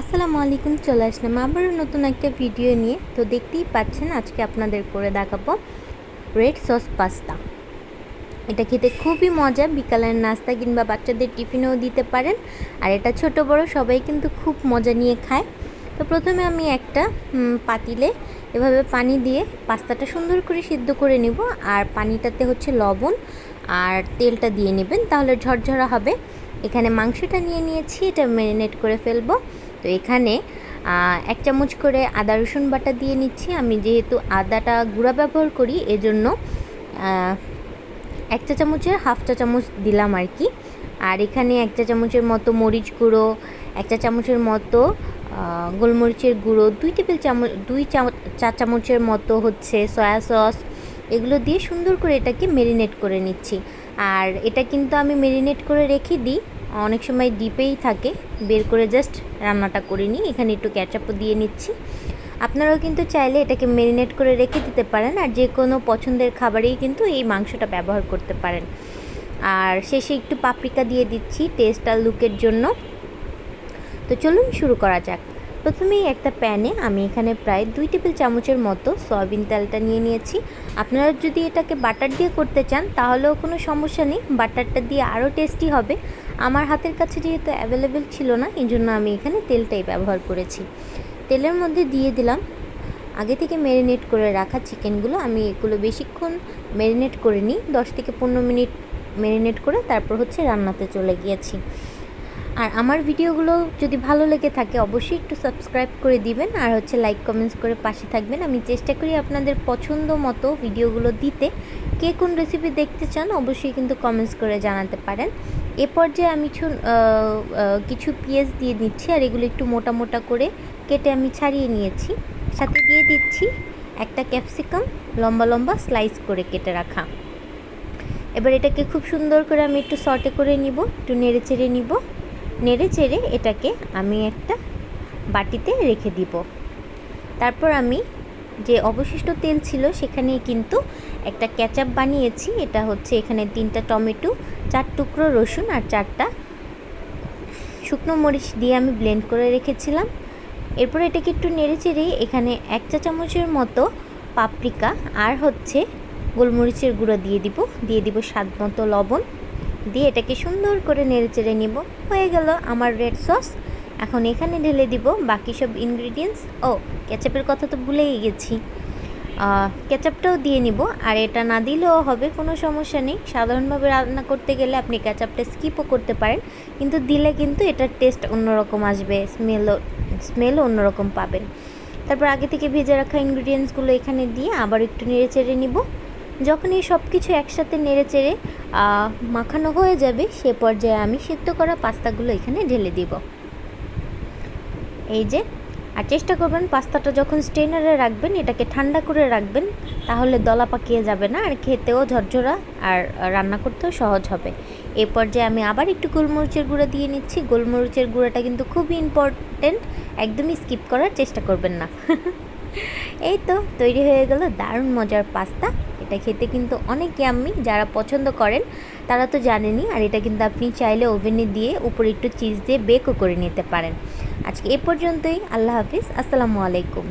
আসসালামু আলাইকুম, চলে আসলাম আবারও নতুন একটা ভিডিও নিয়ে। তো দেখতেই পাচ্ছেন, আজকে আপনাদের করে দেখাবো রেড সস পাস্তা। এটা খেতে খুবই মজা, বিকালের নাস্তা কিংবা বাচ্চাদের টিফিনেও দিতে পারেন। আর এটা ছোট বড়, সবাই কিন্তু খুব মজা নিয়ে খায়। তো প্রথমে আমি একটা পাতিলে এভাবে পানি দিয়ে পাস্তাটা সুন্দর করে সিদ্ধ করে নিব। আর পানিটাতে হচ্ছে লবণ আর তেলটা দিয়ে নেবেন, তাহলে ঝরঝরা হবে। এখানে মাংসটা নিয়ে নিয়েছি, এটা ম্যারিনেট করে ফেলব। তো এখানে এক চামচ করে আদা, রসুন বাটা দিয়ে নিচ্ছি। আমি যেহেতু আদাটা গুঁড়া ব্যবহার করি, এজন্য এক চা চামচের হাফ চা চামচ দিলাম আর কি। আর এখানে এক চা চামচের মতো মরিচ গুঁড়ো, এক চা চামচের মতো গোলমরিচের গুঁড়ো, দুই টেবিল চামচ, দুই চা চামচের মতো হচ্ছে সয়া সস, এগুলো দিয়ে সুন্দর করে এটাকে মেরিনেট করে নিচ্ছি। আর এটা কিন্তু আমি মেরিনেট করে রেখে দিই অনেক সময় ডিপেই থাকে। বের করে জাস্ট রান্নাটা করে নিই। এখানে একটু ক্যাচাপও দিয়ে নিচ্ছি। আপনারাও কিন্তু চাইলে এটাকে মেরিনেট করে রেখে দিতে পারেন আর যে কোনো পছন্দের খাবারেই কিন্তু এই মাংসটা ব্যবহার করতে পারেন। আর শেষে একটু পাপরিকা দিয়ে দিচ্ছি টেস্ট আর লুকের জন্য। তো চলুন শুরু করা যাক। প্রথমেই একটা প্যানে আমি এখানে প্রায় দুই টেবিল চামচের মতো সয়াবিন তেলটা নিয়ে নিয়েছি। আপনারা যদি এটাকে বাটার দিয়ে করতে চান, তাহলেও কোনো সমস্যা নেই। বাটারটা দিয়ে আরও টেস্টি হবে। আমার হাতের কাছে যেহেতু অ্যাভেলেবেল ছিল না এই জন্য আমি এখানে তেলটাই ব্যবহার করেছি। তেলের মধ্যে দিয়ে দিলাম। আগে থেকে ম্যারিনেট করে রাখা চিকেনগুলো আমি এগুলো বেশিক্ষণ ম্যারিনেট করে নিই দশ থেকে পনেরো মিনিট ম্যারিনেট করে তারপর হচ্ছে রান্নাতে চলে গিয়েছি। আর আমার ভিডিওগুলো যদি ভালো লেগে থাকে, অবশ্যই একটু সাবস্ক্রাইব করে দিবেন আর হচ্ছে লাইক কমেন্টস করে পাশে থাকবেন। আমি চেষ্টা করি আপনাদের পছন্দ মতো ভিডিওগুলো দিতে। কে কোন রেসিপি দেখতে চান, অবশ্যই কিন্তু কমেন্টস করে জানাতে পারেন। এ পর্যায়ে আমি কিছু পেঁয়াজ দিয়ে দিচ্ছি আর এগুলো একটু মোটা মোটা করে কেটে আমি ছাড়িয়ে নিয়েছি। সাথে দিয়ে দিচ্ছি একটা ক্যাপসিকাম লম্বা লম্বা স্লাইস করে কেটে রাখা। এবার এটাকে খুব সুন্দর করে আমি একটু সটে করে নিব, একটু নেড়ে চেড়ে নিব। নেড়ে চেড়ে এটাকে আমি একটা বাটিতে রেখে দিব। তারপর আমি যে অবশিষ্ট তেল ছিল সেখানে কিন্তু একটা ক্যাচাপ বানিয়েছি। এটা হচ্ছে এখানে তিনটা টমেটো, চার টুকরো রসুন আর চারটা শুকনো মরিচ দিয়ে আমি ব্লেন্ড করে রেখেছিলাম। এরপর এটাকে একটু নেড়ে চেড়ে এখানে এক চা চামচের মতো পাপরিকা আর হচ্ছে গোলমরিচের গুঁড়ো দিয়ে দিব। দিয়ে দিব স্বাদ মতো লবণ। দিয়ে এটাকে সুন্দর করে নেড়ে চেড়ে নিব। হয়ে গেল আমার রেড সস। এখন এখানে ঢেলে দিব বাকি সব ইনগ্রিডিয়েন্টস ও কেচাপের কথা তো ভুলেই গেছি। কেচাপটাও দিয়ে নিব। আর এটা না দিলেও হবে, কোনো সমস্যা নেই। সাধারণভাবে রান্না করতে গেলে আপনি কেচাপটা স্কিপও করতে পারেন। কিন্তু দিলে কিন্তু এটার টেস্ট অন্যরকম আসবে স্মেলও স্মেলও অন্যরকম পাবেন। তারপর আগে থেকে ভেজে রাখা ইনগ্রিডিয়েন্টসগুলো এখানে দিয়ে আবার একটু নেড়ে চেড়ে নিব। যখন এই সব কিছু একসাথে নেড়ে চেড়ে মাখানো হয়ে যাবে, সে পর্যায়ে আমি সিদ্ধ করা পাস্তাগুলো এখানে ঢেলে দিব। এই যে, আর চেষ্টা করবেন পাস্তাটা যখন স্টেনারে রাখবেন, এটাকে ঠান্ডা করে রাখবেন, তাহলে দলা পাকিয়ে যাবে না, আর খেতেও ঝরঝরা, আর রান্না করতেও সহজ হবে। এই পর্যায়ে আমি আবার একটু গোলমরিচের গুঁড়া দিয়ে নিচ্ছি। গোলমরিচের গুঁড়াটা কিন্তু খুবই ইম্পর্টেন্ট একদমই স্কিপ করার চেষ্টা করবেন না। এই তো তৈরি হয়ে গেল দারুণ মজার পাস্তা। এটা খেতে কিন্তু অনেক ইয়াম্মি যারা পছন্দ করেন তারা তো জানেনই, আর এটা কিন্তু আপনি চাইলে ওভেনে দিয়ে উপরে একটু চিজ দিয়ে বেকও করে নিতে পারেন। আজকে এ পর্যন্তই, আল্লাহ হাফিজ, আসসালামু আলাইকুম।